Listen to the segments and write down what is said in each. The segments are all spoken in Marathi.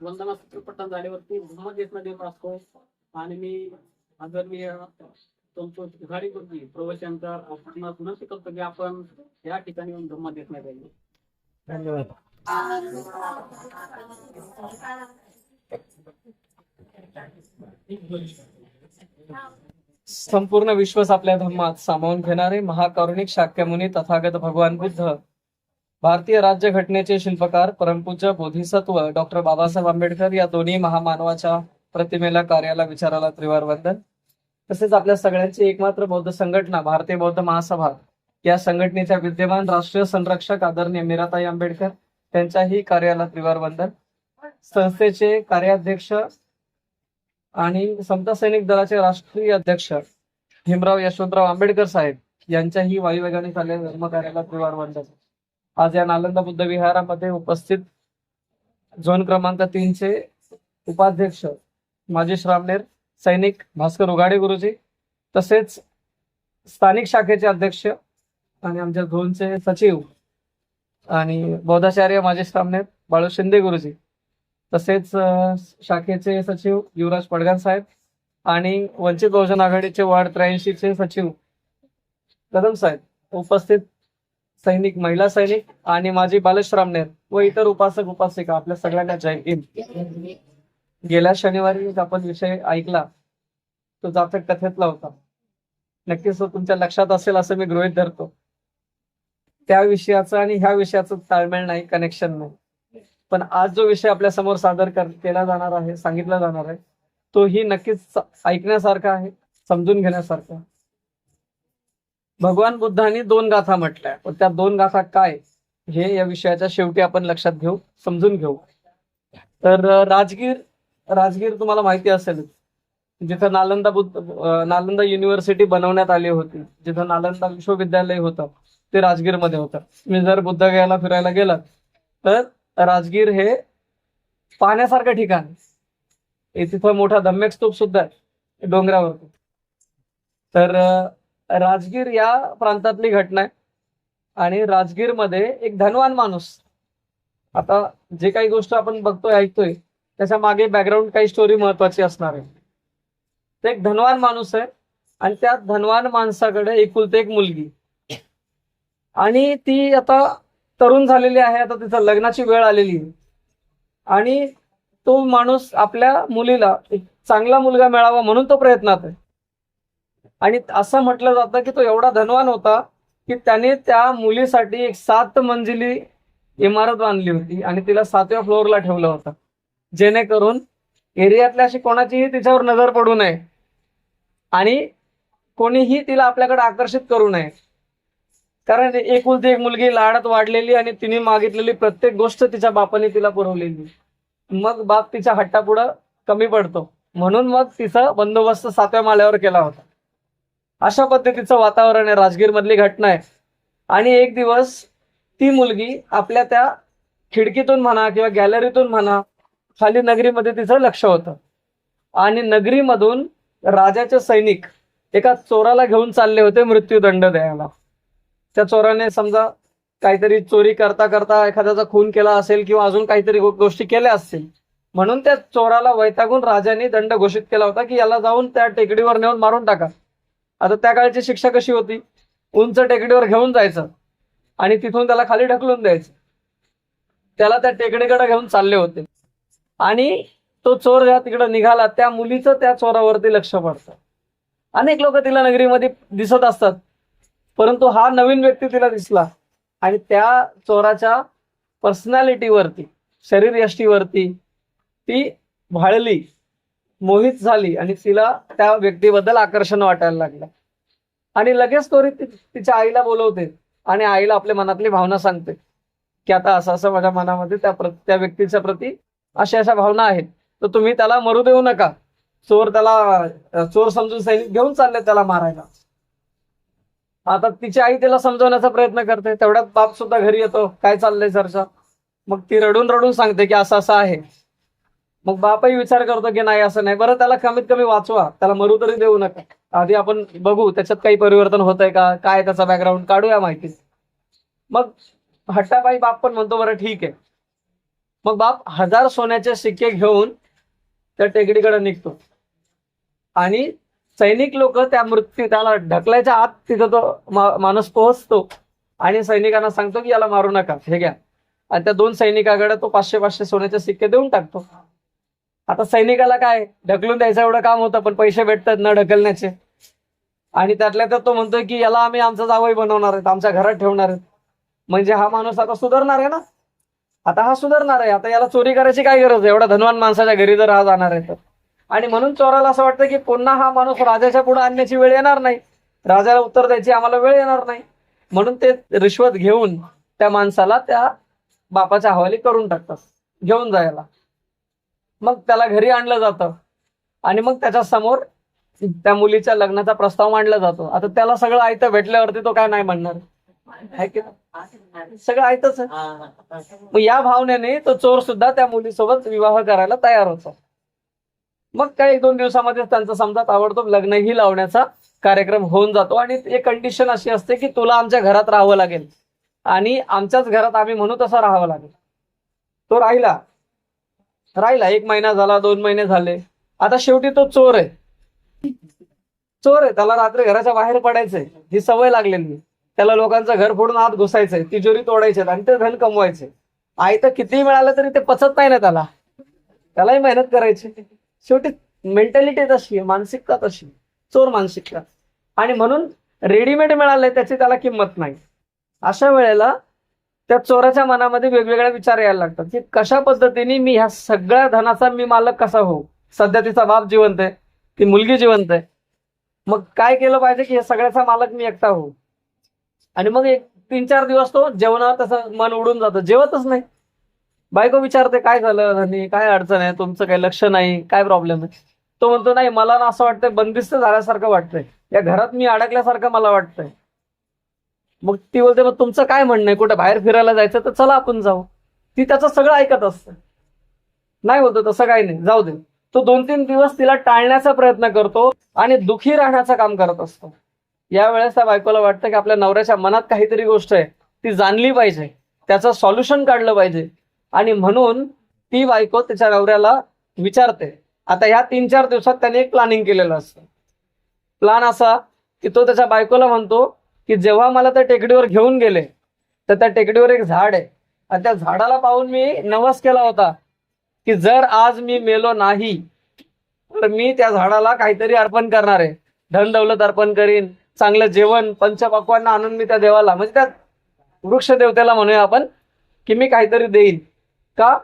वंदना चित्रपटात झाल्यावरती धम्मदेशमध्ये असतो आणि मी आदरणीय संतोष घाडी गुरुजी प्रवचनचा आपणास विनंती करतो की आपण या ठिकाणी येऊन धम्मदेशमध्ये धन्यवाद. संपूर्ण विश्वच आपल्या धर्मात सामावून घेणारे महाकारुणिक शाक्यमुनी तथागत भगवान बुद्ध भारतीय राज्यघटनेचे शिल्पकार परमपूज्य बोधिसत्व डॉक्टर बाबासाहेब आंबेडकर या दोन्ही महामानवाच्या प्रतिमेला कार्याला विचाराला त्रिवार वंदन तसेच आपल्या सगळ्यांची एकमात्र बौद्ध संघटना भारतीय बौद्ध महासभा या संघटनेच्या विद्यमान राष्ट्रीय संरक्षक आदरणीय मीराताई आंबेडकर त्यांच्याही कार्याला त्रिवार वंदन संस्थेचे कार्याध्यक्ष आणि समता सैनिक दलाचे राष्ट्रीय अध्यक्ष भीमराव यशवंतराव आंबेडकर साहेब यांच्याही वायुवेगाने चाललेल्या धर्मकार्याला त्रिवार वंदन आज या नालंदा बुद्ध विहारामध्ये उपस्थित झोन क्रमांक तीनचे उपाध्यक्ष माजी श्रामनेर सैनिक भास्कर उघाडे गुरुजी तसेच स्थानिक शाखेचे अध्यक्ष आणि आमच्या झोनचे सचिव आणि बौद्धाचार्य माजी श्रामनेर बाळू शिंदे गुरुजी तसेच शाखेचे सचिव युवराज पडगान साहेब आणि वंचित बहुजन आघाडीचे वार्ड त्र्याऐंशीचे सचिव कदम साहेब उपस्थित सैनिक महिला सैनिक आणि माझी बालश्रामनेर व इतर उपासक उपासिका आपल्या सगळ्यांना जय हिंद. गेल्या शनिवारी आपण विषय ऐकला. तो जातक कथेतला होता. नक्कीच तो तुमच्या लक्षात असेल असं मी गृहीत धरतो. त्या विषयाचं आणि ह्या विषयाचं ताळमेळ नाही कनेक्शन नाही. पण आज जो विषय आपल्यासमोर सादर कर- केला जाणार आहे सांगितला जाणार आहे तो ही नक्कीच ऐकण्यासारखा आहे समजून घेण्यासारखा आहे. भगवान बुद्धांनी दोन गाथा म्हटल्या. पण त्या दोन गाथा काय? हे या विषयाच्या शेवटी आपण लक्षात घेऊ समजून घेऊ. तर राजगीर राजगीर तुम्हाला माहिती असेल जिथं नालंदा बुद्ध नालंदा युनिव्हर्सिटी बनवण्यात आली होती जिथं नालंदा विश्वविद्यालय होतं ते राजगीरमध्ये होतं. तुम्ही जर बुद्धगयाला फिरायला गेलात तर राजगीर हे पाहण्यासारखं ठिकाण तिथं मोठा धम्मेक स्तूप सुद्धा आहे डोंगरावरती तर राजगीर या प्रांतातली घटना आहे. आणि राजगीरमध्ये एक धनवान माणूस. आता जे काही गोष्ट आपण बघतोय ऐकतोय त्याच्यामागे बॅकग्राऊंड काही स्टोरी महत्वाची असणार आहे. ते एक धनवान माणूस आहे आणि त्या धनवान माणसाकडे एकुलते एक मुलगी. आणि ती आता तरुण झालेली आहे आता तिचं लग्नाची वेळ आलेली आहे. आणि तो माणूस आपल्या मुलीला एक चांगला मुलगा मिळावा म्हणून तो प्रयत्नात आहे. आणि असं म्हटलं जातं की तो एवढा धनवान होता की त्याने त्या मुलीसाठी एक सात मंजिली इमारत बांधली होती आणि तिला सातव्या फ्लोअरला ठेवलं होतं. जेणेकरून एरियातल्या अशी कोणाचीही तिच्यावर नजर पडू नये आणि कोणीही तिला आपल्याकडे आकर्षित करू नये. कारण एकुलती एक मुलगी लाडात वाढलेली आणि तिने मागितलेली प्रत्येक गोष्ट तिच्या बापाने तिला पुरवलेली. मग बाप तिच्या हट्टापुढं कमी पडतो. म्हणून मग तिचा बंदोबस्त सातव्या माळ्यावर केला होता. अशा पद्धतीचं वातावरण आहे. राजगीर मधली घटना आहे. आणि एक दिवस ती मुलगी आपल्या त्या खिडकीतून म्हणा किंवा गॅलरीतून म्हणा खाली नगरीमध्ये तिचं लक्ष होतं. आणि नगरीमधून राजाचे सैनिक एका चोराला घेऊन चालले होते मृत्यूदंड द्यायला. त्या चोराने समजा काहीतरी चोरी करता करता एखाद्याचा खून केला असेल किंवा अजून काहीतरी गोष्टी केल्या असतील. म्हणून त्या चोराला वैतागून राजाने दंड घोषित केला होता की याला जाऊन त्या टेकडीवर नेऊन मारून टाका. आता त्या काळची शिक्षा कशी होती? उंच टेकडीवर घेऊन जायचं आणि तिथून त्याला खाली ढकलून द्यायचं. त्याला त्या टेकडीकडे घेऊन चालले होते. आणि तो चोर ज्या तिकडे निघाला त्या मुलीचं त्या चोरावरती लक्ष पडतं. अनेक लोक तिला नगरीमध्ये दिसत असतात परंतु हा नवीन व्यक्ती तिला दिसला आणि त्या चोराच्या पर्सनॅलिटीवरती शरीर यष्टीवरती ती भाळली मोहित झाली आणि तिला त्या व्यक्तीबद्दल आकर्षण वाटायला लागलं. आणि लगेच तोरी तिच्या आईला बोलवते आणि आईला आपल्या मनातली भावना सांगते. की आता असं असं माझ्या मनामध्ये त्या त्या व्यक्तीच्या प्रती अशा अशा भावना आहेत. तर तुम्ही त्याला मरू देऊ नका. चोर त्याला चोर समजून सैनिक घेऊन चालले त्याला मारायला. आता तिची आई तिला समजवण्याचा प्रयत्न करते. तेवढ्यात बाप सुद्धा घरी येतो. काय चाललंय चर्चा मग ती रडून रडून सांगते की असं असं आहे. मग बापही विचार करतो की नाही असं नाही. बरं त्याला कमीत कमी वाचवा. त्याला मरू तरी देऊ नका. आधी आपण बघू त्याच्यात काही परिवर्तन होत आहे का? काय त्याचा बॅकग्राऊंड काढूया माहिती मग हट्टाबाई बाप पण म्हणतो बरं ठीक आहे. मग बाप हजार सोन्याचे सिक्के घेऊन त्या टेकडीकडे निघतो. आणि सैनिक लोक त्या मृत्यू त्याला ढकलायच्या आत तिथं तो माणूस पोहोचतो आणि सैनिकांना सांगतो की याला मारू नका हे घ्या. आणि त्या दोन सैनिकाकडे तो पाचशे पाचशे सोन्याचे सिक्के देऊन टाकतो. आता सैनिकाला काय ढकलून द्यायचं एवढं काम होतं पण पैसे भेटतात न ढकलण्याचे. आणि त्यातल्या त्यात तो म्हणतोय की याला आम्ही आमचा जावई बनवणार आहेत आमच्या घरात ठेवणार आहेत. म्हणजे हा माणूस आता सुधारणार आहे ना? आता हा सुधारणार आहे. आता याला चोरी करायची काय गरज आहे? एवढा धनवान माणसाच्या घरी जर हा जाणार आहे तर. आणि म्हणून चोराला असं वाटतं की पुन्हा हा माणूस राजाच्या पुढे आणण्याची वेळ येणार नाही. राजाला उत्तर द्यायची आम्हाला वेळ येणार नाही. म्हणून ते रिश्वत घेऊन त्या माणसाला त्या बापाच्या हवाली करून टाकतात. घेऊन जायला मग त्याला घरी आणलं जातं. आणि मग त्याच्यासमोर त्या मुलीच्या लग्नाचा प्रस्ताव मांडला जातो. आता त्याला सगळं आयतं भेटल्यावरती तो काय नाही म्हणणार. आहे की सगळं आयतच मग या भावनेने तो चोर सुद्धा त्या मुलीसोबत विवाह करायला तयार होतो. मग काय एक दोन दिवसामध्ये त्यांचा समजा ताबडतोब लग्नही लावण्याचा कार्यक्रम होऊन जातो. आणि एक कंडिशन अशी असते की तुला आमच्या घरात राहावं लागेल. आणि आमच्याच घरात आम्ही म्हणू तसं राहावं लागेल. तो राहिला. राहिला एक महिना झाला दोन महिने झाले. आता शेवटी तो चोर आहे. चोर आहे त्याला रात्री घराच्या बाहेर पडायचंय. ही सवय लागलेली त्याला लोकांचं घर फोडून आत घुसायचंय. तिजोरी तोडायचे आणि ते धन कमवायचे. आई तर किती मिळालं तरी ते पचत नाही ना त्याला. त्यालाही मेहनत करायची. शेवटी मेंटॅलिटी तशी आहे मानसिकता तशी चोर मानसिकता. आणि म्हणून रेडीमेड मिळालंय त्याची त्याला किंमत नाही. अशा वेळेला त्या चोराच्या मनामध्ये वेगवेगळ्या विचार यायला लागतात की कशा पद्धतीने मी ह्या सगळ्या धनाचा मी मालक कसा होऊ? सध्या तिचा बाप जिवंत आहे ती मुलगी जिवंत आहे. मग काय केलं पाहिजे की हे सगळ्याचा मालक मी एकटा होऊ? आणि मग एक तीन चार दिवस तो जेवणावर तसं मन उडून जातं जेवतच नाही. बायको विचारते काय झालं धनी काय अडचण आहे? तुमचं काही लक्ष नाही? काय प्रॉब्लेम आहे? तो म्हणतो नाही मला ना असं वाटतंय बंदिस्त झाल्यासारखं वाटतंय. या घरात मी अडकल्यासारखं मला वाटतंय. मग ती बोलते मग तुमचं काय म्हणणं आहे? कुठे बाहेर फिरायला जायचं तर चला आपण जाऊ. ती त्याचं सगळं ऐकत असते. नाही बोलतो तसं काही नाही. जाऊ दे. तो दोन तीन दिवस तिला टाळण्याचा प्रयत्न करतो आणि दुखी राहण्याचं काम करत असतो. यावेळेस त्या बायकोला वाटतं की आपल्या नवऱ्याच्या मनात काहीतरी गोष्ट आहे. ती जाणली पाहिजे. त्याचं सॉल्युशन काढलं पाहिजे. आणि म्हणून ती बायको त्याच्या नवऱ्याला विचारते. आता ह्या तीन चार दिवसात त्याने एक प्लॅनिंग केलेलं असतं. प्लान असा की तो त्याच्या बायकोला म्हणतो की जेव्हा मला त्या टेकडीवर घेऊन गेले तर त्या टेकडीवर एक झाड आहे. आणि त्या झाडाला पाहून मी नवस केला होता की जर आज मी मेलो नाही तर मी त्या झाडाला काहीतरी अर्पण करणार आहे. धन दौलत अर्पण करीन चांगलं जेवण पंचपक्वांना आणून मी त्या देवाला म्हणजे त्या वृक्ष देवतेला म्हणूया आपण की मी काहीतरी देईन. का?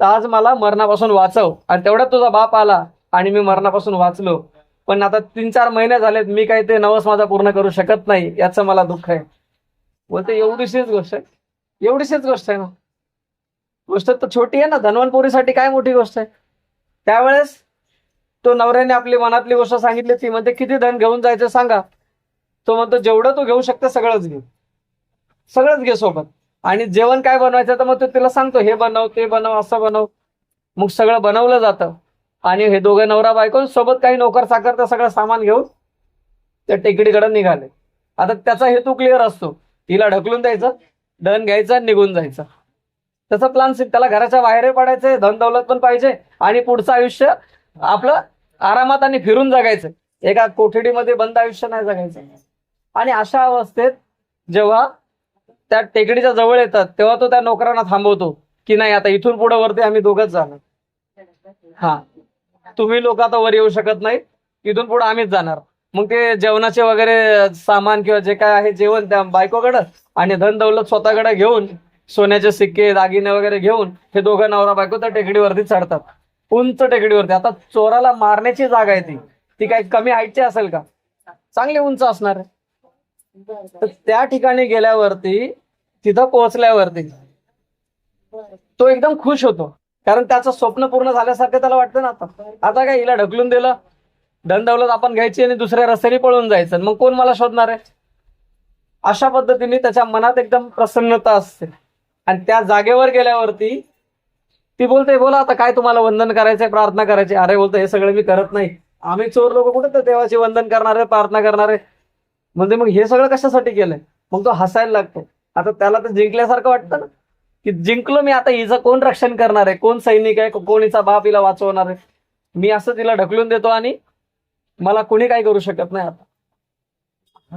तर आज मला मरणापासून वाचव. आणि तेवढ्यात तुझा बाप आला आणि मी मरणापासून वाचलो. पण आता तीन चार महिने झालेत मी काही ते नवस माझा पूर्ण करू शकत नाही याचं मला दुःख आहे. बोलते एवढीशीच गोष्ट आहे. एवढीशीच गोष्ट आहे ना. गोष्ट तर छोटी आहे ना धनवंतपुरीसाठी काय मोठी गोष्ट आहे? त्यावेळेस तो नवऱ्याने आपली मनातली गोष्ट सांगितली ती म्हणते किती धन घेऊन जायचं सांगा. तो म्हणतो जेवढं तू घेऊ शकते सगळंच घे. सगळंच घे सोबत. आणि जेवण काय बनवायचं तर मग तो तिला सांगतो हे बनव ते बनव असं बनव. मग सगळं बनवलं जातं. आणि हे दोघे नवरा बायको सोबत काही नोकर साखर ते सगळं सामान घेऊन त्या टेकडीकडे निघाले. आता त्याचा हेतू क्लिअर असतो. तिला ढकलून द्यायचं धन घ्यायचं आणि निघून जायचं. त्याचा प्लान त्याला घराच्या बाहेरही पडायचंय धन दौलत पण पाहिजे आणि पुढचं आयुष्य आपलं आरामात आणि फिरून जगायचं एका कोठडीमध्ये बंद आयुष्य नाही जगायचं. आणि अशा अवस्थेत जेव्हा त्या टेकडीच्या जवळ येतात तेव्हा तो त्या नोकरांना थांबवतो की नाही आता इथून पुढे वरती आम्ही दोघंच जाणार. हा. तुम्ही लोक आता वर येऊ शकत नाही इथून पुढे आम्हीच जाणार. मग ते जेवणाचे वगैरे सामान किंवा जे काय आहे जेवण त्या बायकोकडं आणि धन दौलत स्वतःकडे घेऊन सोन्याचे सिक्के दागिने वगैरे घेऊन हे दोघं नवरा बायको त्या टेकडीवरती चढतात. उंच टेकडीवरती. आता चोराला मारण्याची जागा आहे ती. ती काही कमी हाईटची असेल का? चांगली उंच असणार आहे. तर त्या ठिकाणी गेल्यावरती तिथं पोहोचल्यावरती तो एकदम खुश होतो. कारण त्याचं स्वप्न पूर्ण झाल्यासारखं त्याला वाटतं ना आता. आता काय हिला ढकलून दिलं धन आपण घ्यायची आणि दुसऱ्या रस्त्याने पळून जायचं. मग कोण मला शोधणार आहे? अशा पद्धतीने त्याच्या मनात एकदम प्रसन्नता असते. आणि त्या जागेवर गेल्यावरती ती बोलते बोला आता काय तुम्हाला वंदन करायचंय प्रार्थना करायची? अरे बोलतो हे सगळं मी करत नाही. आम्ही चोर लोक कुठे तर देवाचे वंदन करणारे प्रार्थना करणारे म्हणजे मग हे सगळं कशासाठी केलंय? मग तो हसायला लागतो. आता त्याला तर जिंकल्यासारखं वाटतं ना. की जिंकलो मी आता हिचं कोण रक्षण करणार आहे? कोण सैनिक आहे? कोण हिचा बाप हिला वाचवणार आहे? मी असं तिला ढकलून देतो आणि मला कोणी काही करू शकत नाही आता.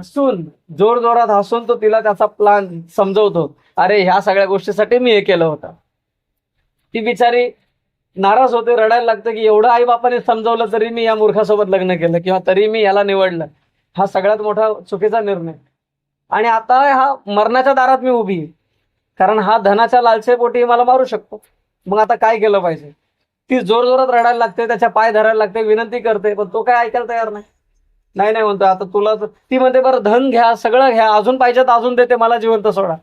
हसून जोर जोरात हसून तो तिला त्याचा प्लान समजवतो. अरे ह्या सगळ्या गोष्टीसाठी मी हे केलं होतं. ती बिचारी नाराज होते रडायला लागतं की एवढं आई बापाने समजवलं तरी मी या मूर्खासोबत लग्न केलं किंवा तरी मी याला निवडलं. हा सगळ्यात मोठा चुकीचा निर्णय. आणि आता हा मरणाच्या दारात मी उभी आहे. कारण हा धनाच्या लालसेपोटी मला मारू शकतो. मग आता काय केलं पाहिजे? ती जोर जोरात रडायला लागते त्याच्या पाय धरायला लागते विनंती करते पण तो काय ऐकायला तयार नाही. नाही नाही म्हणतो आता तुला तर- ती म्हणते बरं धन घ्या सगळं घ्या अजून पाहिजे तर अजून देते मला जिवंत सोडा.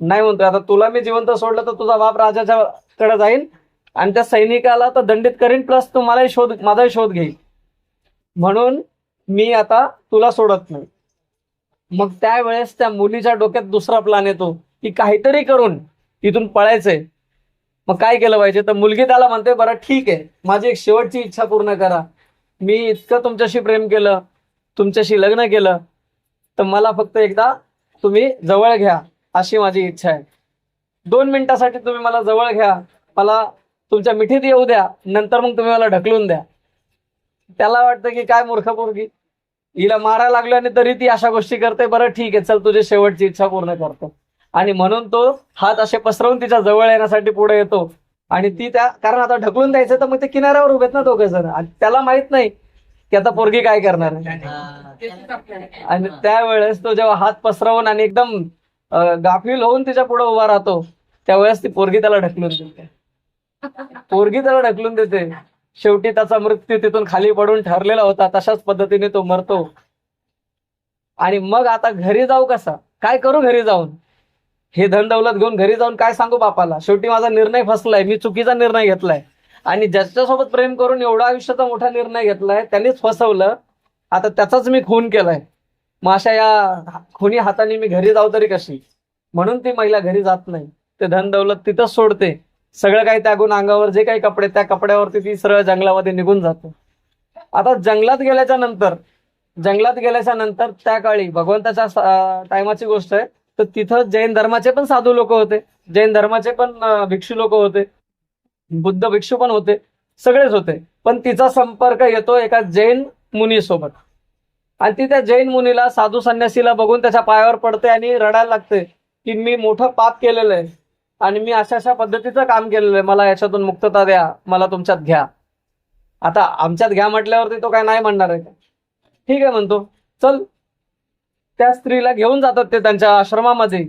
नाही म्हणतोय आता तुला मी जिवंत सोडलं तर तुझा बाप राजाच्या कडे जाईल आणि त्या सैनिकाला तर दंडित करीन प्लस तू मलाही शोध माझाही शोध घेईल. म्हणून मी आता तुला सोडत नाही. मग त्यावेळेस त्या मुलीच्या डोक्यात दुसरा प्लान येतो. की काहीतरी करून इथून पळायचंय. मग काय केलं पाहिजे? तर मुलगी त्याला म्हणते बरं ठीक आहे. माझी एक शेवटची इच्छा पूर्ण करा. मी इतकं तुमच्याशी प्रेम केलं तुमच्याशी लग्न केलं तर मला फक्त एकदा तुम्ही जवळ घ्या अशी माझी इच्छा आहे. दोन मिनिटासाठी तुम्ही मला जवळ घ्या. मला तुमच्या मिठीत येऊ द्या. नंतर मग तुम्ही मला ढकलून द्या. त्याला वाटतं की काय मूर्ख पोरगी. हिला मारायला लागलो आणि तरी ती अशा गोष्टी करते. बरं ठीक आहे. चल तुझी शेवटची इच्छा पूर्ण करतो. आणि म्हणून तो हात असे पसरवून तिच्या जवळ येण्यासाठी पुढे येतो. आणि ती त्या कारण आता ढकलून द्यायचं तर मग ते किनाऱ्यावर उभेत ना दोघे जण. आणि त्याला माहीत नाही की आता पोरगी काय करणार आणि त्यावेळेस तो जेव्हा हात पसरवून आणि एकदम गाफील होऊन तिच्या पुढे उभा राहतो त्यावेळेस ती पोरगी त्याला ढकलून देते. पोरगी त्याला ढकलून देते. शेवटी त्याचा मृत्यू तिथून खाली पडून ठरलेला होता. तशाच पद्धतीने तो मरतो. आणि मग आता घरी जाऊ कसा? काय करू घरी जाऊन? हे धन दौलत घेऊन घरी जाऊन काय सांगू बापाला? शेवटी माझा निर्णय फसलाय. मी चुकीचा निर्णय घेतलाय. आणि ज्याच्यासोबत प्रेम करून एवढा आयुष्याचा मोठा निर्णय घेतलाय त्यांनीच फसवलं. आता त्याचाच मी खून केलाय. मग अशा या खुनी हाताने मी घरी जाऊ तरी कशी? म्हणून ती महिला घरी जात नाही. ते धन दौलत तिथंच सोडते. सगळं काही त्यागून अंगावर जे काही कपडे त्या कपड्यावरती ती सरळ जंगलामध्ये निघून जाते. आता जंगलात गेल्याच्यानंतर जंगलात गेल्याच्यानंतर त्या काळी भगवंताच्या टायमाची गोष्ट आहे तर तिथं जैन धर्माचे पण साधू लोक होते. जैन धर्माचे पण भिक्षू लोक होते. बुद्ध भिक्षू पण होते. सगळेच होते. पण तिचा संपर्क येतो एका जैन मुनीसोबत. आणि ती त्या जैन मुनीला साधू संन्यासीला बघून त्याच्या पायावर पडते आणि रडायला लागते की मी मोठं पाप केलेलं आहे. आणि मी अशा अशा पद्धतीचं काम केलेलं आहे. मला याच्यातून मुक्तता द्या. मला तुमच्यात घ्या. आता आमच्यात घ्या म्हटल्यावरती तो काय नाही म्हणणार आहे. का ठीक आहे म्हणतो. चल. त्या स्त्रीला घेऊन जातात ते त्यांच्या आश्रमामध्ये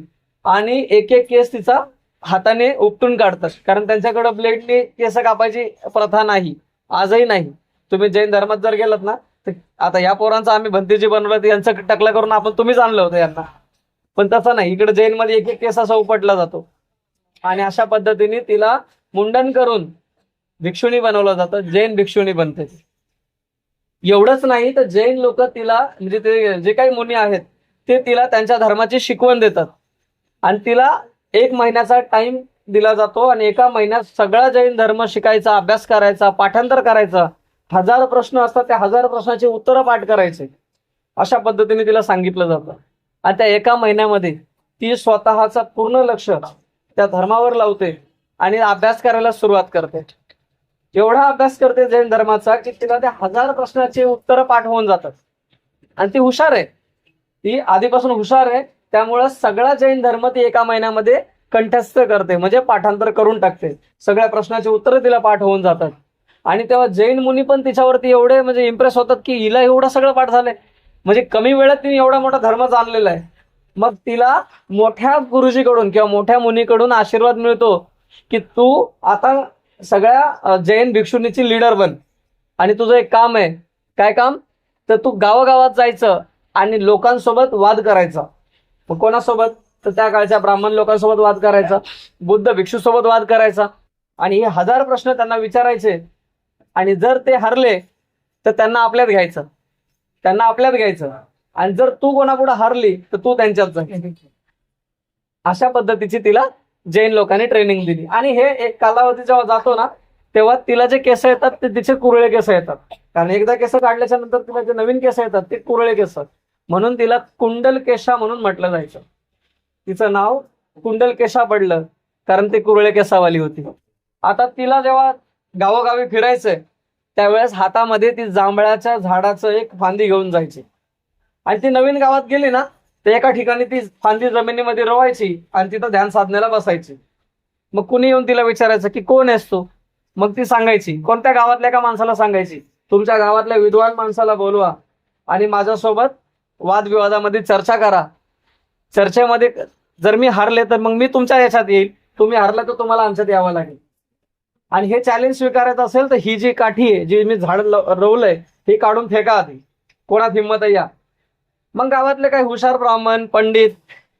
आणि एक एक केस तिचा हाताने उपटून काढतात. कारण त्यांच्याकडे ब्लेडने केस कापायची प्रथा नाही. आजही नाही. तुम्ही जैन धर्मात जर गेलात ना तर आता या पोरांचं आम्ही भंतीजी बनवलं तर यांचं टकला करून आपण तुम्हीच आणलं होतं यांना. पण तसं नाही. इकडे जैनमध्ये एक एक केस असा उपटला जातो. आणि अशा पद्धतीने तिला मुंडन करून भिक्षुणी बनवलं जातं. जैन भिक्षुणी बनते. एवढंच नाही तर जैन लोक तिला म्हणजे ते जे काही मुनी आहेत ते तिला त्यांच्या धर्माची शिकवण देतात. आणि तिला एक महिन्याचा टाइम दिला जातो आणि एका महिन्यात सगळा जैन धर्म शिकायचा अभ्यास करायचा पाठांतर करायचा. हजार प्रश्न असतात त्या हजार प्रश्नाची उत्तरं पाठ करायचे. अशा पद्धतीने तिला सांगितलं जातं. आणि त्या एका महिन्यामध्ये ती स्वतःचा पूर्ण लक्ष त्या धर्मावर लावते आणि अभ्यास करायला सुरुवात करते. एवढा अभ्यास करते जैन धर्माचा की तिला त्या हजार प्रश्नाची उत्तरं पाठ होऊन जातात. आणि ती हुशार आहे. ती आधीपासून हुशार आहे त्यामुळं सगळा जैन धर्म ती एका महिन्यामध्ये कंठस्थ करते म्हणजे पाठांतर करून टाकते. सगळ्या प्रश्नाची उत्तरं तिला पाठ होऊन जातात. आणि तेव्हा जैन मुनी पण तिच्यावरती एवढे म्हणजे इम्प्रेस होतात की हिला एवढं सगळं पाठ झालंय. म्हणजे कमी वेळात तिने एवढा मोठा धर्म जाणलेला आहे. मग तिला मोठ्या गुरुजीकडून किंवा मोठ्या मुनीकडून आशीर्वाद मिळतो की तू आता सगळ्या जैन भिक्षुनीची लीडर बन. आणि तुझं एक काम आहे. काय काम? तर तू गावागावात जायचं. आणि लोकांसोबत वाद करायचा. मग कोणासोबत? तर त्या काळच्या ब्राह्मण लोकांसोबत वाद करायचा. बुद्ध भिक्षूसोबत वाद करायचा. आणि हे हजार प्रश्न त्यांना विचारायचे. आणि जर ते हरले तर त्यांना आपल्यात घ्यायचं. त्यांना आपल्यात घ्यायचं. आणि जर तू कोणापुढे हरली तर तू त्यांच्यात जा. अशा पद्धतीची तिला जैन लोकांनी ट्रेनिंग दिली. आणि हे एक कालावधी जेव्हा जातो ना तेव्हा तिला जे केस येतात ते तिचे कुरळे केस येतात. कारण एकदा केस काढल्याच्या नंतर तिला जे नवीन केस येतात ते कुरळे केस म्हणून तिला कुंडल केशा म्हणून म्हटलं जायचं. तिचं नाव कुंडलकेशा पडलं कारण ती कुरळे केसावाली होती. आता तिला जेव्हा गावोगावी फिरायचंय त्यावेळेस हातामध्ये ती जांभळाच्या झाडाचं एक फांदी घेऊन जायची. आणि ती नवीन गावात गेली ना तर एका ठिकाणी ती फांदी जमिनीमध्ये रोवायची आणि तिथं ध्यान साधण्याला बसायची. मग कुणी येऊन तिला विचारायचं की कोण आहेस तू? मग ती सांगायची कोणत्या गावातल्या एका माणसाला सांगायची तुमच्या गावातल्या विद्वान माणसाला बोलवा आणि माझ्यासोबत वादविवादामध्ये चर्चा करा. चर्चेमध्ये जर मी हारले तर मग मी तुमच्या याच्यात येईल. तुम्ही हारला तर तुम्हाला आमच्यात यावं लागेल. आणि हे चॅलेंज स्वीकारायचं असेल तर ही जी काठी आहे जी मी झाड रोवलंय ही काढून फेका आधी. कोणात हिंमत या. मग गावातले काही हुशार ब्राह्मण पंडित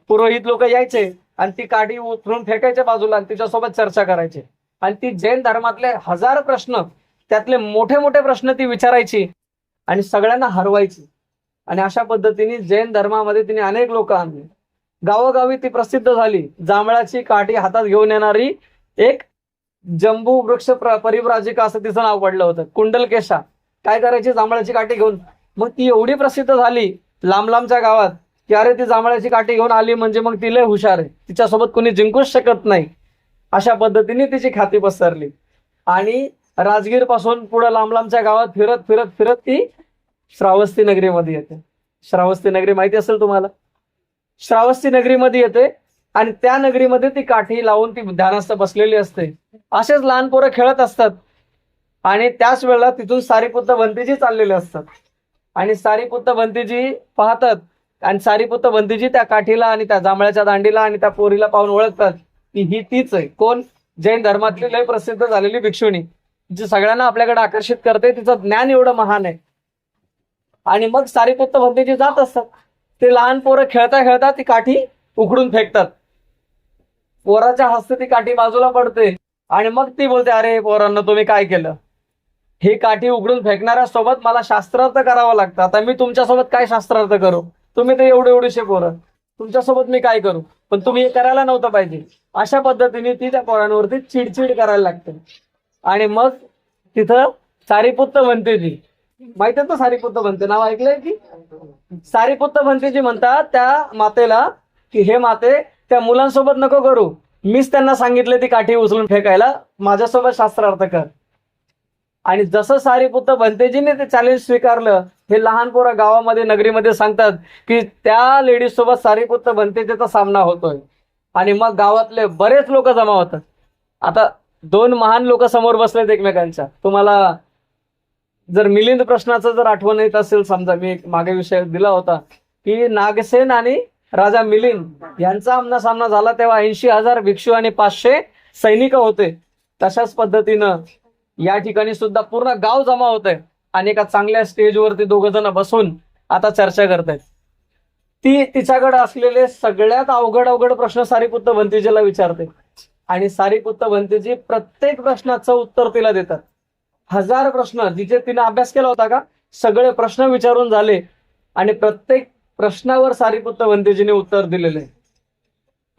पुरोहित लोक यायचे आणि ती काठी उतरून फेकायच्या बाजूला आणि तिच्यासोबत चर्चा करायची. आणि ती जैन धर्मातले हजार प्रश्न त्यातले मोठे मोठे प्रश्न ती विचारायची आणि सगळ्यांना हरवायची. आणि अशा पद्धतीने जैन धर्मामध्ये तिने अनेक लोक आणली. गावोगावी ती प्रसिद्ध झाली. जांभळाची काठी हातात घेऊन येणारी एक जंबू वृक्ष प्र- परिव्राजिका असं तिचं नाव पडलं होतं. कुंडलकेशा. काय करायची जांभळाची काठी घेऊन? मग ती एवढी प्रसिद्ध झाली लांब लांबच्या गावात की अरे ती जांभळाची काठी घेऊन आली म्हणजे मग ती लय हुशार आहे. तिच्यासोबत कोणी जिंकूच शकत नाही. अशा पद्धतीने तिची ख्याती पसरली. आणि राजगीरपासून पुढे लांब लांबच्या गावात फिरत फिरत फिरत ती श्रावस्ती नगरीमध्ये येते. श्रावस्ती नगरी माहिती असेल तुम्हाला? श्रावस्ती नगरीमध्ये येते आणि त्या नगरीमध्ये ती काठी लावून ती ध्यानस्थ बसलेली असते. असेच लहान पोरं खेळत असतात. आणि त्याच वेळेला तिथून सारीपुत्त भंतीजी चाललेले असतात. आणि सारीपुत्त भंतीजी पाहतात आणि सारीपुत्त भंतीजी त्या काठीला आणि त्या जांभळ्याच्या दांडीला आणि त्या पोरीला पाहून ओळखतात की ही तीच आहे. कोण? जैन धर्मातली लय प्रसिद्ध झालेली भिक्षुणी जी सगळ्यांना आपल्याकडे आकर्षित करते. तिचं ज्ञान एवढं महान आहे. आणि मग सारीपुत्त भंतीजी जात असतात ते लहान पोरं खेळता खेळता ती काठी उकडून फेकतात. पोराच्या हस्ते ती काठी बाजूला पडते. आणि मग ती बोलते अरे पोरांना तुम्ही काय केलं? ही काठी उघडून फेकणाऱ्या सोबत मला शास्त्रार्थ करावं लागतं. आता मी तुमच्यासोबत काय शास्त्रार्थ करू? तुम्ही तर एवढे एवढेशे पोरं. तुमच्यासोबत मी काय करू? पण तुम्ही हे करायला नव्हतं पाहिजे. अशा पद्धतीने ती त्या पोरांवरती चिडचिड करायला लागते. आणि मग तिथं सारीपुत्त म्हणते ती माहीत आहे ना सारीपुत्त म्हणते नाव ऐकलंय की? सारीपुत्त म्हणते जी म्हणतात त्या मातेला की हे माते त्या मुलांसोबत नको करू. मीच त्यांना सांगितले ती काठी उचलून फेकायला. माझ्यासोबत शास्त्रार्थ कर. आणि जसं सारीपुत्त भंतेजीने ते चॅलेंज स्वीकारलं हे लहान पोरं गावामध्ये नगरीमध्ये सांगतात की त्या लेडीज सोबत सारीपुत्त भंतेजीचा सामना होतोय. आणि मग गावातले बरेच लोक जमा होतात. आता दोन महान लोक समोर बसलेत एकमेकांच्या. तुम्हाला जर मिलिंद प्रश्नाचं जर आठवण येत असेल समजा मी एक मागे विषय दिला होता की नागसेन आणि राजा मिलिंद यांचा आमना सामना झाला तेव्हा ऐंशी हजार भिक्षू आणि पाचशे सैनिक होते. तशाच पद्धतीनं या ठिकाणी सुद्धा पूर्ण गाव जमा होत आहे आणि एका चांगल्या स्टेजवरती दोघ जण बसून आता चर्चा करतायत. ती तिच्याकडे असलेले सगळ्यात अवघड अवघड प्रश्न सारीपुत्त भंतीजीला विचारते. आणि सारीपुत्त भंतीजी प्रत्येक प्रश्नाचं उत्तर तिला देतात. हजार प्रश्न. जिथे तिने अभ्यास केला होता का सगळे प्रश्न विचारून झाले आणि प्रत्येक प्रश्नावर सारीपुत्त वंदेजीने उत्तर दिलेले.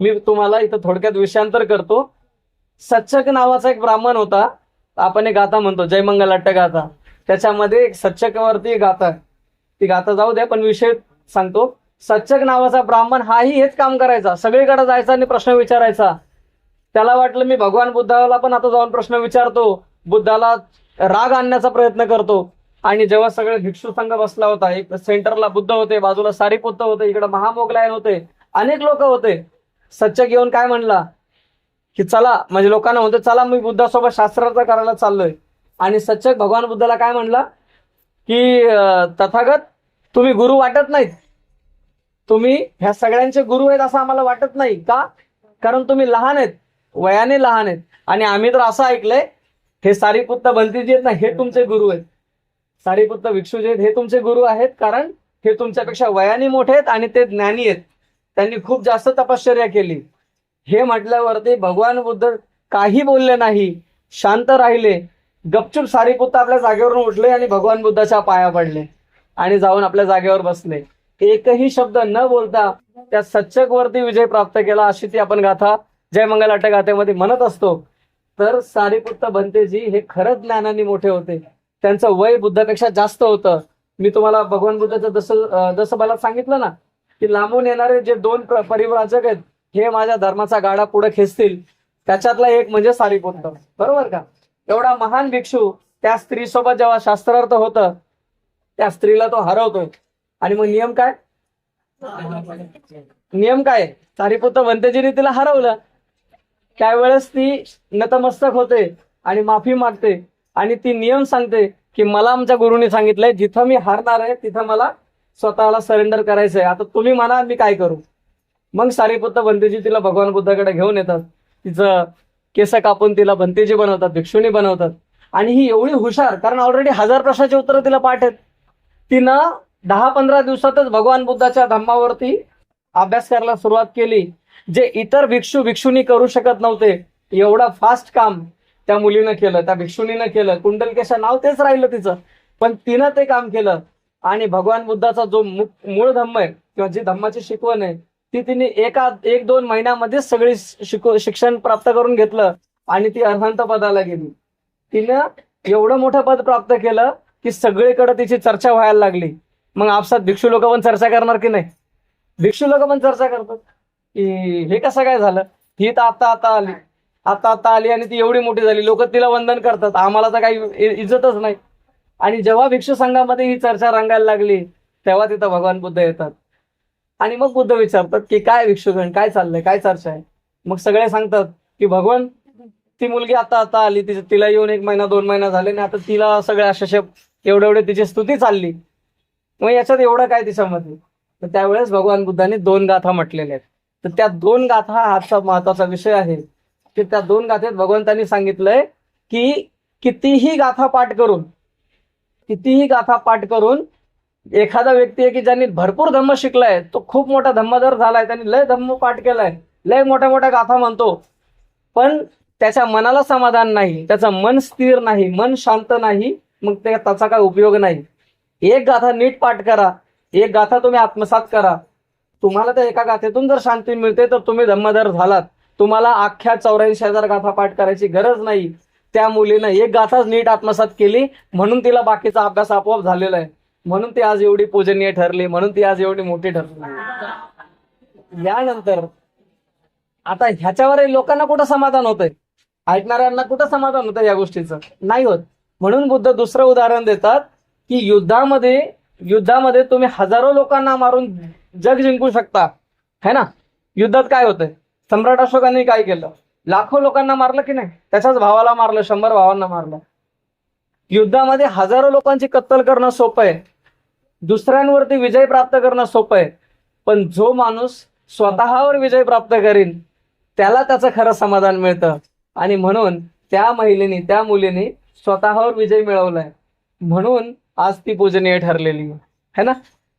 मी तुम्हाला इथं थोडक्यात विषयांतर करतो. सच्चक नावाचा एक ब्राह्मण होता. आपण एक गाथा म्हणतो जयमंगलाट्ट गाथा. त्याच्यामध्ये एक सच्चकवरती गाथा आहे. ती गाथा जाऊ द्या पण विषय सांगतो. सच्चक नावाचा ब्राह्मण हाही हेच काम करायचा. सगळीकडे जायचा आणि प्रश्न विचारायचा. त्याला वाटलं मी भगवान बुद्धाला पण आता जाऊन प्रश्न विचारतो. बुद्धाला राग आणण्याचा प्रयत्न करतो. आणि जेव्हा सगळे भिक्षू संघ बसला होता एक सेंटरला बुद्ध होते बाजूला सारीपुत्त होते इकडे महामोगलायन होते अनेक लोक होते. सच्चक येऊन काय म्हणला? की चला म्हणजे लोकांना म्हणतो चला मी बुद्धासोबत शास्त्रार्थ करायला चाललोय. आणि सच्चक भगवान बुद्धाला काय म्हणला? की तथागत तुम्ही गुरु वाटत नाहीत. तुम्ही ह्या सगळ्यांचे गुरु आहेत असं आम्हाला वाटत नाही. का? कारण तुम्ही लहान आहेत. वयाने लहान आहेत. आणि आम्ही तर असं ऐकलंय हे सारीपुत्त बंतीजी आहेत ना हे तुमचे गुरु आहेत. सारीपुत्त भिक्षू जे आहेत हे तुमचे गुरु आहेत कारण हे तुमच्यापेक्षा वयाने मोठे आहेत आणि ते ज्ञानी आहेत. त्यांनी खूप जास्त तपश्चर्या केली. हे म्हटल्यावरती भगवान बुद्ध काही बोलले नाही शांत राहिले गपचूप सारीपुत्त आपल्या जागेवरून उठले आणि भगवान बुद्धाच्या पाया पडले आणि जाऊन आपल्या जागेवर बसले. एकही शब्द न बोलता त्या सच्चक वरती विजय प्राप्त केला अशी ती आपण गाथा जय मंगल अट्ट गाथेमध्ये म्हणत असतो. तर सारीपुत्त भंतेजी हे खरंच ज्ञानाने मोठे होते. त्यांचं वय बुद्धापेक्षा जास्त होतं. मी तुम्हाला भगवान बुद्धाचं जसं जसं मला सांगितलं ना की लांबून येणारे जे दोन प्र- परिव्राजक आहेत हे माझ्या धर्माचा गाडा पुढे खेचतील. त्याच्यातला एक म्हणजे सारीपुत्त बरोबर का? एवढा महान भिक्षू त्या स्त्रीसोबत जेव्हा शास्त्रार्थ होतं त्या स्त्रीला तो हरवतोय. आणि मग नियम काय? नियम काय? सारीपुत्र वंत्यजीने तिला हरवलं. त्यावेळेस ती नतमस्तक होते आणि माफी मागते आणि ती नियम सांगते की मला आमच्या गुरुने सांगितलंय जिथं मी हारणार आहे तिथं मला स्वतःला सरेंडर करायचंय. आता तुम्ही म्हणा मी काय करू? मग सारीपुत्र बंतेजी तिला भगवान बुद्धाकडे घेऊन येतात. तिचं केस कापून तिला बंतेजी बनवतात भिक्षुणी बनवतात. आणि ही एवढी हुशार कारण ऑलरेडी हजार प्रश्नाची उत्तरं तिला पाठ आहेत. तिनं दहा पंधरा दिवसातच भगवान बुद्धाच्या धम्मावरती अभ्यास करायला सुरुवात केली. जे इतर भिक्षू भिक्षुनी करू शकत नव्हते एवढं फास्ट काम त्या मुलीनं केलं त्या भिक्षुनीनं केलं. कुंडलकेशा नाव तेच राहिलं तिचं. पण तिनं ते काम केलं. आणि भगवान बुद्धाचा जो मूळ धम्म आहे किंवा जी धम्माची शिकवण आहे ती तिने एका एक दोन महिन्यामध्येच सगळी शिकव शिक्षण प्राप्त करून घेतलं आणि ती अर्हंत पदाला गेली. तिनं एवढं मोठं पद प्राप्त केलं की सगळीकडे तिची चर्चा व्हायला लागली. मग आपसात भिक्षू लोक पण चर्चा करणार की नाही? भिक्षू लोक पण चर्चा करतात. की हे कसं काय झालं? ही तर आता आता आली. आता आता आली आणि ती एवढी मोठी झाली. लोक तिला वंदन करतात. आम्हाला तर काही इज्जतच नाही. आणि जेव्हा भिक्षू संघामध्ये ही चर्चा रंगायला लागली तेव्हा तिथं भगवान बुद्ध येतात. आणि मग बुद्ध विचारतात की काय भिक्षुगण? काय चाललंय? काय चर्चा आहे? मग सगळे सांगतात की भगवान ती मुलगी आता आता आली. तिच्या तिला येऊन एक महिना दोन महिना झाले आणि आता तिला सगळे असे एवढे एवढे तिची स्तुती चालली. मग याच्यात एवढं काय तिच्यामध्ये? तर त्यावेळेस भगवान बुद्धांनी दोन गाथा म्हटलेल्या आहेत. तर त्या दोन गाथा हा आजचा महत्त्वाचा विषय आहे. की त्या दोन गाथेत भगवंतांनी सांगितलंय की कितीही गाथा पाठ करून कितीही गाथा पाठ करून एखादा व्यक्ती आहे की ज्यांनी भरपूर धम्म शिकलाय तो खूप मोठा धम्मधर झालाय त्यांनी लय धम्म पाठ केलाय लय मोठ्या मोठ्या गाथा म्हणतो. पण त्याच्या मनाला समाधान नाही त्याचं मन स्थिर नाही मन शांत नाही मग त्याचा काय उपयोग नाही. एक गाथा नीट पाठ करा एक गाथा तुम्ही आत्मसात करा. तुम्हाला त्या एका गाथेतून जर शांती मिळते तर तुम्ही धम्मधर झालात. तुम्हाला अख्ख्या चौऱ्याऐंशी हजार गाथा पाठ करायची गरज नाही. त्या मुलीनं एक गाथाच नीट आत्मसात केली म्हणून तिला बाकीचा अभ्यास आपोआप झालेला आहे. म्हणून ती आज एवढी पूजनीय ठरली म्हणून ती आज एवढी मोठी ठरली. यानंतर आता ह्याच्यावर लोकांना कुठं समाधान होतंय? ऐकणाऱ्यांना कुठं समाधान होतं या गोष्टीचं? नाही होत. म्हणून बुद्ध दुसरं उदाहरण देतात की युद्धामध्ये युद्धामध्ये तुम्ही हजारो लोकांना मारून जग जिंकू शकता. है ना? युद्धात काय होतंय? सम्राट अशोकांनी काय केलं? लाखो लोकांना मारलं की नाही? त्याच्याच भावाला मारलं शंभर भावांना मारलं. युद्धामध्ये हजारो लोकांची कत्तल करणं सोपं आहे. दुसऱ्यांवरती विजय प्राप्त करणं सोपं आहे. पण जो माणूस स्वतःवर विजय प्राप्त करीन त्याला त्याचं खरं समाधान मिळतं. आणि म्हणून त्या महिलेने त्या मुलीने स्वतःवर विजय मिळवलाय. म्हणून आज ती पूजनीय ठरलेली आहे. ना?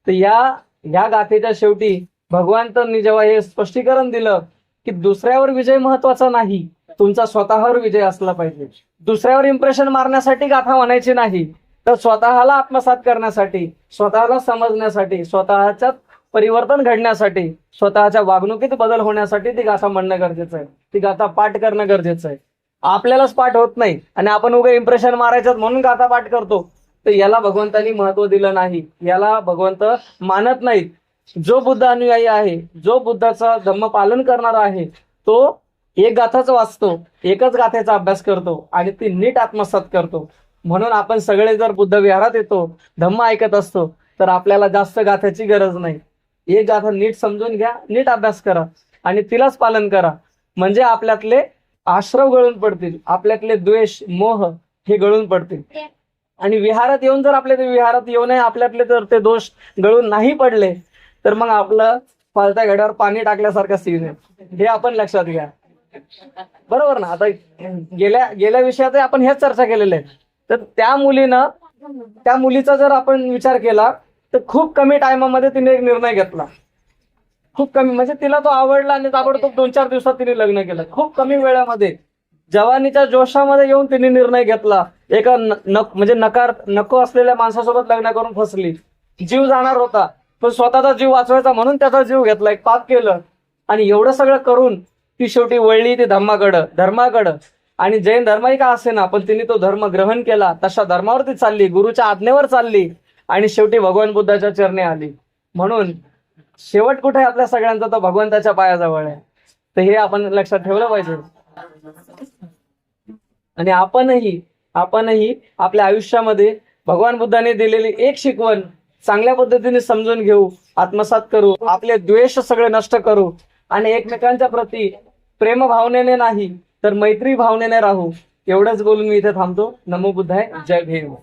तर या या गाथेच्या शेवटी भगवंतांनी जेव्हा हे स्पष्टीकरण दिलं की दुसऱ्यावर विजय महत्त्वाचा नाही तुमचा स्वतःवर विजय असला पाहिजे. दुसऱ्यावर इम्प्रेशन मारण्यासाठी गाथा म्हणायची नाही तर स्वतःला आत्मसात करण्यासाठी स्वतःला समजण्यासाठी स्वतःच्या परिवर्तन घडण्यासाठी स्वतःच्या वागणुकीत बदल होण्यासाठी ती गाथा म्हणणं गरजेचं आहे. ती गाथा पाठ करणं गरजेचं आहे. आपल्यालाच पाठ होत नाही आणि आपण उगा इम्प्रेशन मारायचं म्हणून गाथा पाठ करतो. तर याला भगवंतांनी महत्त्व दिलं नाही. याला भगवंत मानत नाहीत. जो बुद्ध अनुयायी आहे जो बुद्धाचा धम्म पालन करणारा आहे तो एक गाथाच वाचतो एकच गाथेचा अभ्यास करतो आणि ती नीट आत्मसात करतो. म्हणून आपण सगळे जर बुद्ध विहारात येतो धम्म ऐकत असतो तर आपल्याला जास्त गाथ्याची गरज नाही. एक गाथा नीट समजून घ्या नीट अभ्यास करा आणि तिलाच पालन करा. म्हणजे आपल्यातले आश्रव गळून पडतील आपल्यातले द्वेष मोह हे गळून पडतील. आणि विहारात येऊन जर आपल्या ते विहारात येऊ नये आपल्यातले जर ते दोष गळून नाही पडले तर मग आपलं पालत्या घड्यावर पाणी टाकल्यासारखं सीन आहे. हे आपण लक्षात घ्या. बरोबर ना? आता गेल्या गेल्या विषयात आपण हेच चर्चा केलेले आहे. तर त्या मुलीनं त्या मुलीचा जर आपण विचार केला तर खूप कमी टायमामध्ये तिने एक निर्णय घेतला. खूप कमी म्हणजे तिला तो आवडला आणि ताबडतोब दोन चार दिवसात तिने लग्न केलं. खूप कमी वेळामध्ये. जवानीच्या जोशामध्ये येऊन तिने निर्णय घेतला. एका म्हणजे नकार नको असलेल्या माणसासोबत लग्न करून फसली. जीव जाणार होता. पण स्वतःचा जीव वाचवायचा म्हणून त्याचा जीव घेतला. एक पाप केलं. आणि एवढं सगळं करून ती शेवटी वळली ती धर्माकडं धर्माकडं. आणि जैन धर्मही का असे ना पण तिने तो धर्म ग्रहण केला. तशा धर्मावरती चालली गुरुच्या आज्ञेवर चालली. आणि शेवटी भगवान बुद्धाच्या चरणी आली. म्हणून शेवट कुठे आपल्या सगळ्यांचा? तो भगवंताच्या पायाजवळ आहे. तर हे आपण लक्षात ठेवलं पाहिजे. आणि आपणही आपणही आपल्या आयुष्यामध्ये भगवान बुद्धाने दिलेली एक शिकवण चांगल्या पद्धतीने समजून घेऊ आत्मसात करू आपले द्वेष सगळे नष्ट करू आणि एकमेकांच्या प्रती प्रेम भावनेने नाही तर मैत्री भावनेने राहू. एवढंच बोलून मी इथे थांबतो. नमो बुद्धाय जय भीम.